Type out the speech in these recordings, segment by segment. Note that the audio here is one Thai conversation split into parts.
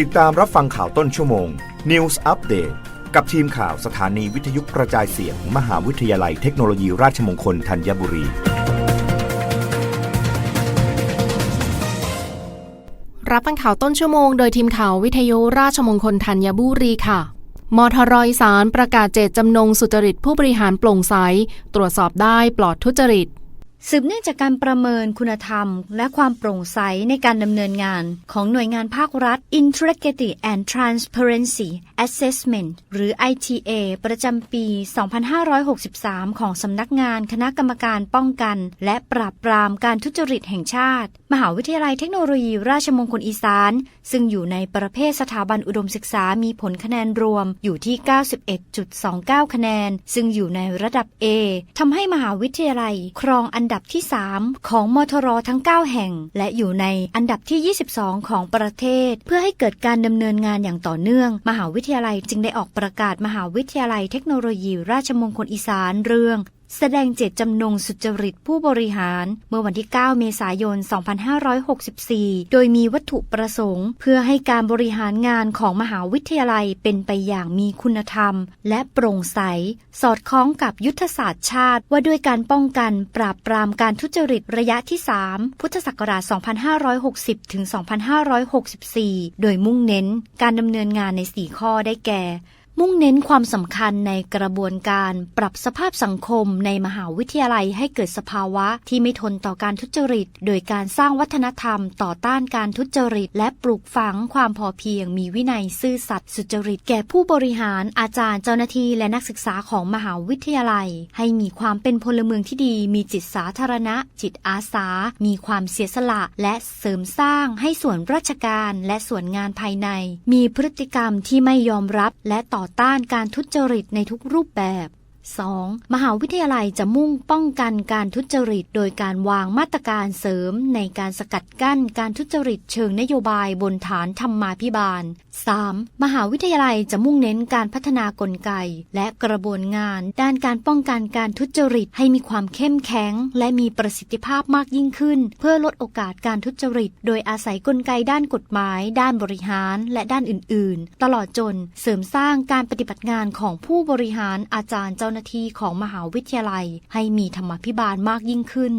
ติดตามรับฟังข่าวต้นชั่วโมง News Update กับทีมข่าวสถานีวิทยุกระจายเสียงมหาวิทยาลัยเทคโนโลยีราชมงคลธัญบุรี รับฟังข่าวต้นชั่วโมงโดยทีมข่าววิทยุราชมงคลธัญบุรีค่ะมทรอีสารประกาศเจตจำนงสุจริตผู้บริหารโปร่งใส ตรวจสอบได้ปลอดทุจริต สืบเนื่องจากการประเมินคุณธรรม และความโปร่งใสในการดำเนินงานของหน่วยงานภาครัฐ Integrity and Transparency Assessment หรือ ITA ประจำปี 2563 ของสำนักงานคณะกรรมการป้องกัน และปราบปรามการทุจริตแห่งชาติ มหาวิทยาลัยเทคโนโลยีราชมงคลอีสาน ซึ่งอยู่ในประเภทสถาบันอุดมศึกษามีผลคะแนนรวมอยู่ที่ 91.29 คะแนน ซึ่งอยู่ในระดับ A ทำให้มหาวิทยาลัยครองอันดับที่ 3 ของมทรทั้ง 9 แห่ง และอยู่ในอันดับที่ 22 ของประเทศ เพื่อให้เกิดการดำเนินงานอย่างต่อเนื่อง มหาวิทยาลัยจึงได้ออกประกาศมหาวิทยาลัยเทคโนโลยี ราชมงคลอีสานเรื่อง แสดงเจตจำนงสุจริตผู้บริหาร เมื่อวันที่ 9 เมษายน 2564 โดยมีวัตถุประสงค์ เพื่อให้การบริหารงานของมหาวิทยาลัยเป็นไปอย่างมีคุณธรรม และโปร่งใส สอดคล้องกับยุทธศาสตร์ชาติ ว่าด้วยการป้องกันปราบปรามการทุจริตระยะที่ 3 พุทธศักราช 2560 ถึง 2564 โดยมุ่งเน้นการดำเนินงานใน 4 ข้อได้แก่ มุ่งเน้นความสำคัญในกระบวนการปรับสภาพสังคมในมหาวิทยาลัยให้เกิดสภาวะที่ไม่ทนต่อการทุจริต โดยการสร้างวัฒนธรรมต่อต้านการทุจริต และปลูกฝังความพอเพียง มีวินัยซื่อสัตย์สุจริต แก่ผู้บริหารอาจารย์เจ้าหน้าที่และนักศึกษาของมหาวิทยาลัย ให้มีความเป็นพลเมืองที่ดี มีจิตสาธารณะ จิตอาสา มีความเสียสละ และเสริมสร้างให้ส่วนราชการและส่วนงานภายใน มีพฤติกรรมที่ไม่ยอมรับและตอบต่อต้านการทุจริตในทุกรูปแบบ 2. มหาวิทยาลัยจะมุ่งป้องกันการทุจริต โดยการวางมาตรการเสริมในการสกัดกั้นการทุจริตเชิงนโยบายบนฐานธรรมาภิบาล 3. มหาวิทยาลัยจะมุ่งเน้นการพัฒนากลไก และกระบวนงาน ด้านการป้องกันการทุจริตให้มีความเข้มแข็ง และมีประสิทธิภาพมากยิ่งขึ้น เพื่อลดโอกาสการทุจริต โดยอาศัยกลไกด้านกฎหมาย ด้านบริหารและด้านอื่น ๆ ตลอดจนเสริมสร้างการปฏิบัติงานของผู้บริหารอาจารย์เจ้าหน้าที่ของมหาวิทยาลัย ให้มีธรรมาภิบาลมากยิ่งขึ้น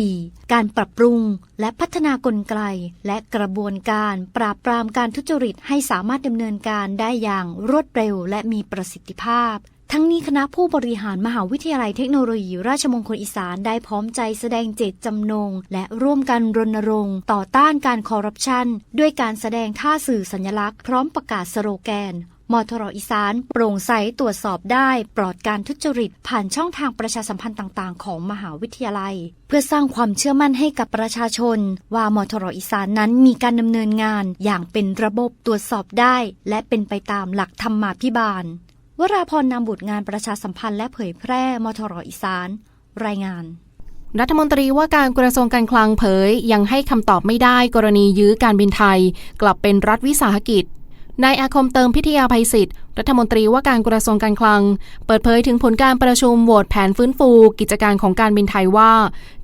4. การปรับปรุงและพัฒนากลไกและกระบวนการปราบปรามการทุจริตให้สามารถดำเนินการได้อย่างรวดเร็วและมีประสิทธิภาพทั้งนี้คณะผู้บริหารมหาวิทยาลัยเทคโนโลยี ราชมงคลอีสานได้พร้อมใจแสดงเจตจำนง และร่วมกันรณรงค์ ต่อต้านการคอร์รัปชัน ด้วยการแสดงท่าสื่อสัญลักษณ์พร้อมประกาศสโลแกน มทรอีสาน โปร่งใสตรวจสอบได้ปลอดการทุจริต ผ่านช่องทางประชาสัมพันธ์ต่าง ๆ ของมหาวิทยาลัย เพื่อสร้างความเชื่อมั่นให้กับประชาชน ว่ามทรอีสานนั้นมีการดำเนินงานอย่างเป็นระบบตรวจสอบได้ และเป็นไปตามหลักธรรมาภิบาล วราพรนำบุตรงานประชาสัมพันธ์และเผยแพร่มทรอีสาน รายงานรัฐมนตรีว่าการกระทรวงการคลังเผย ยังให้คำตอบไม่ได้กรณียื้อการบินไทย กลับเป็นรัฐวิสาหกิจ นายอาคมเติมพิทยาภัยศิษย์ รัฐมนตรีว่าการกระทรวงการคลัง เปิดเผยถึงผลการประชุมโหวตแผนฟื้นฟู กิจการของการบินไทยว่า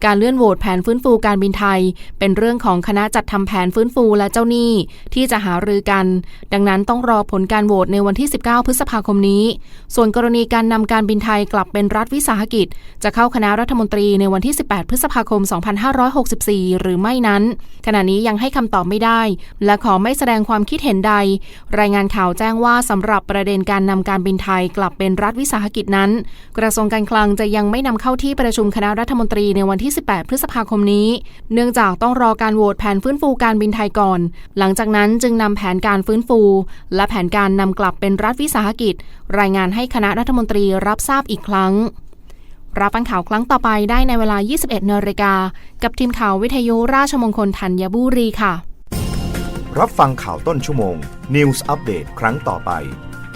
การเลื่อนโหวตแผนฟื้นฟูการบินไทย เป็นเรื่องของคณะจัดทำแผนฟื้นฟูและเจ้าหนี้ที่จะหารือกัน ดังนั้นต้องรอผลการโหวตในวันที่ 19 พฤษภาคมนี้ ส่วนกรณีการนำการบินไทยกลับเป็นรัฐวิสาหกิจ จะเข้าคณะรัฐมนตรีในวันที่ 18 พฤษภาคม 2564 หรือไม่นั้น ขณะนี้ยังให้คำตอบไม่ได้ และขอไม่แสดงความคิดเห็นใด รายงานข่าวแจ้งว่าสำหรับประประเด็นการนำการบินไทยกลับเป็นรัฐวิสาหกิจนั้น กระทรวงการคลังจะยังไม่นำเข้าที่ประชุมคณะรัฐมนตรีในวันที่ 18 พฤษภาคมนี้ เนื่องจากต้องรอการโหวตแผนฟื้นฟูการบินไทยก่อน หลังจากนั้นจึงนำแผนการฟื้นฟู และแผนการนำกลับเป็นรัฐวิสาหกิจ รายงานให้คณะรัฐมนตรีรับทราบอีกครั้งรับฟังข่าวครั้งต่อไปได้ในเวลา 21นาฬิกา กับทีมข่าววิทยุราชมงคลธัญบุรีค่ะ รับฟังข่าวต้นชั่วโมง News Update ครั้งต่อไป